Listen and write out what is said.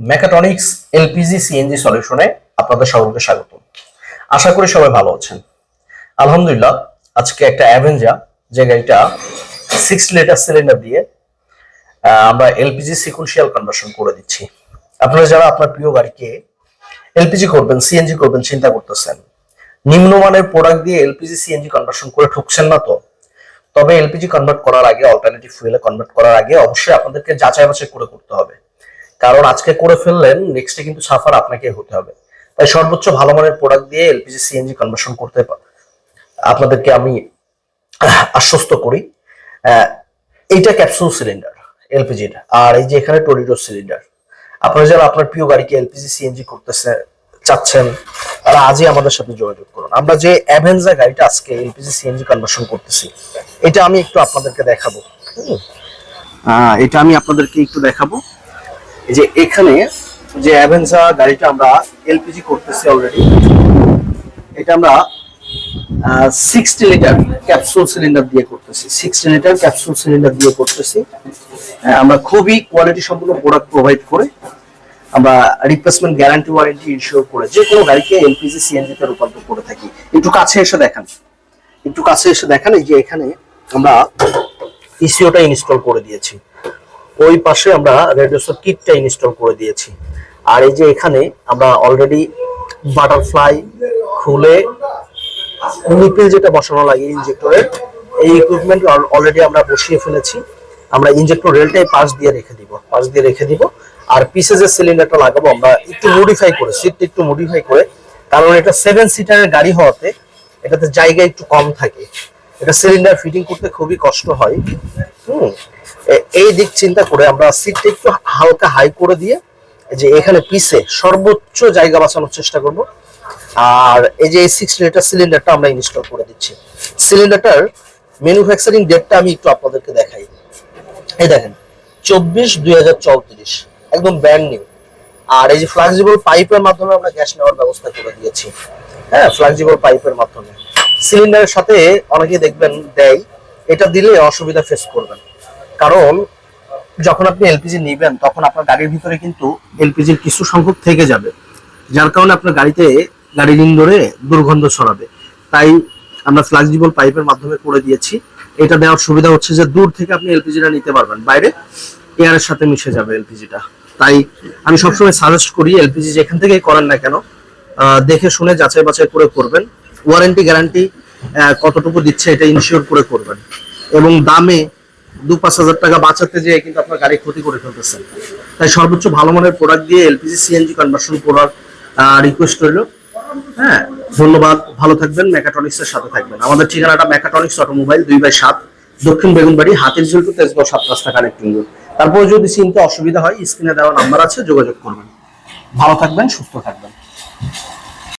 Mechatronics LPG CNG সলিউশনে আপনাদের সকলকে স্বাগত আশা করি সবাই ভালো আছেন। আলহামদুলিল্লাহ, আজকে একটা অ্যাভেঞ্জা যে গাড়িটা সিক্স লিটার সিলিন্ডার দিয়ে আমরা এলপিজি সিকুয়েন্সিয়াল কনভার্সন করে দিচ্ছি। আপনারা যারা আপনার প্রিয় গাড়িকে এলপিজি করবেন সিএনজি করবেন, চিন্তা করতেছেন, নিম্নমানের প্রোডাক্ট দিয়ে এলপিজি সিএনজি কনভার্সন করে ঠকছেন না তো? তবে এলপিজি কনভার্ট করার আগে অল্টারনেটিভ ফুয়েলে কনভার্ট করার আগে অবশ্যই আপনাদেরকে যাচাই বাছাই করে করতে হবে। কারণ আজকে করে ফেললেন নেক্সটে কিন্তু সাফার আপনাকে হতে হবে। তাই সর্বোচ্চ ভালো মানের প্রোডাক্ট দিয়ে এলপিজি সিএনজি কনভার্সন করতে আপনাদেরকে আমি আশ্বস্ত করি। এইটা ক্যাপসুল সিলিন্ডার এলপিজির আর এই যে এখানে টরিডো সিলিন্ডার আপনারা যারা আপনার প্রিয় গাড়িকে এলপিজি সিএনজি করতেছে, চাচ্ছেন, তারা আজই আমাদের সাথে যোগাযোগ করুন। আমরা যে অ্যাভেঞ্জা গাড়িটা আজকে এলপিজি সিএনজি কনভার্সন করতেছি, এটা আমি একটু আপনাদেরকে দেখাবো। এটা আমি আপনাদেরকে একটু দেখাবো। যে এখানে যে অ্যাভেন্সা গাড়িটা আমরা এলপিজি করতেছি অলরেডি এটা আমরা সিক্সটি লিটার ক্যাপসুল সিলিন্ডার দিয়ে করতেছি। সিক্সটি লিটার ক্যাপসুল সিলিন্ডার দিয়ে করতেছি। আমরা খুবই কোয়ালিটি সম্পূর্ণ প্রোডাক্ট প্রোভাইড করে, আমরা রিপ্লেসমেন্ট গ্যারান্টি ওয়ারেন্টি ইনশিওর করে যে কোনো গাড়িকে এলপিজি সিএনজি তে রূপান্তর করে থাকি। একটু কাছে এসে দেখান। একটু কাছে এসে দেখান, এই যে এখানে আমরা ইসিওটা ইনস্টল করে দিয়েছি। ওই পাশে আমরা রেডিওসের কিটটা ইনস্টল করে দিয়েছি। আর এই যে এখানে আমরা অলরেডি বাটারফ্লাই খুলে নিপেল যেটা বসানো লাগে ইনজেক্টরের এই ইকুইপমেন্ট অলরেডি আমরা বসিয়ে ফেলেছি। আমরা ইনজেক্টর রেলটাই পাশ দিয়ে রেখে দিব, পাশ দিয়ে রেখে দিব। আর পিসে যে সিলিন্ডারটা লাগাবো আমরা একটু মডিফাই করে সিটটা একটু মডিফাই করে। কারণ এটা সেভেন সিটারের গাড়ি হওয়াতে এটাতে জায়গা একটু কম থাকে। এটা সিলিন্ডার ফিটিং করতে খুবই কষ্ট হয়। হুম। এই দিক চিন্তা করে আমরা সিটটা একটু হালকা হাই করে দিয়ে যে এখানে পিসে সর্বোচ্চ জায়গা বাঁচানোর চেষ্টা করব। আর এই যে এই সিক্স লিটার সিলিন্ডারটা আমরা ইনস্টল করে দিচ্ছি। সিলিন্ডারটার ম্যানুফ্যাকচারিং ডেটটা আমি একটু আপনাদেরকে দেখাই। এই দেখেন, চব্বিশ দুই একদম ব্র্যান্ড নিউ আর এই যে ফ্লাক্সিবল পাইপের মাধ্যমে আমরা গ্যাস নেওয়ার ব্যবস্থা করে দিয়েছি। হ্যাঁ ফ্লাক্সিবল পাইপের মাধ্যমে। সিলিন্ডারের সাথে অনেকে দেখবেন দেয়। এটা দিলে অসুবিধা ফেস করবেন কারণ, যখন আপনি এলপিজি নেবেন, তখন আপনার গাড়ির ভিতরে কিন্তু এলপিজির কিছু সংখ্যক থেকে যাবে। যার কারণে আপনার গাড়িতে গাড়ির ইন্দোরে দুর্গন্ধ ছড়াবে। তাই আমরা ফ্লাক্সিবল পাইপের মাধ্যমে করে দিয়েছি। এটা দেওয়ার সুবিধা হচ্ছে যে দূর থেকে আপনি এলপিজিটা নিতে পারবেন। বাইরে এয়ারের সাথে মিশে যাবে এলপিজিটা তাই আমি সবসময় সাজেস্ট করি এলপিজি যেখান থেকেই করেন না কেন দেখে শুনে যাচাই বাছাই করে করবেন। ওয়ারেন্টি গ্যারান্টি কতটুকু দিচ্ছে এটা ইনশিওর করে করবেন। এবং দামে দু পাঁচ হাজার টাকা বাঁচাতে যেয়ে কিন্তু আপনার গাড়ি ক্ষতি করে ফেলতেছেন। তাই সর্বোচ্চ ভালো মানের প্রোডাক্ট দিয়ে এলপিজি সিএনজি কনভার্সন করার রিকোয়েস্ট রইল। হ্যাঁ ধন্যবাদ, ভালো থাকবেন মেকাট্রনিক্স সাথে থাকবেন। আমাদের ঠিকানাটা মেকাট্রনিক্স অটোমোবাইল দুই বাই সাত, দক্ষিণ বেগুনবাড়ি হাতির ঝুল টু তেজগাঁও, সাত রাস্তা কানেক্টিং রোড তারপর যদি চিনতে অসুবিধা হয় স্ক্রিনে দেওয়া নাম্বার আছে, যোগাযোগ করবেন। ভালো থাকবেন, সুস্থ থাকবেন।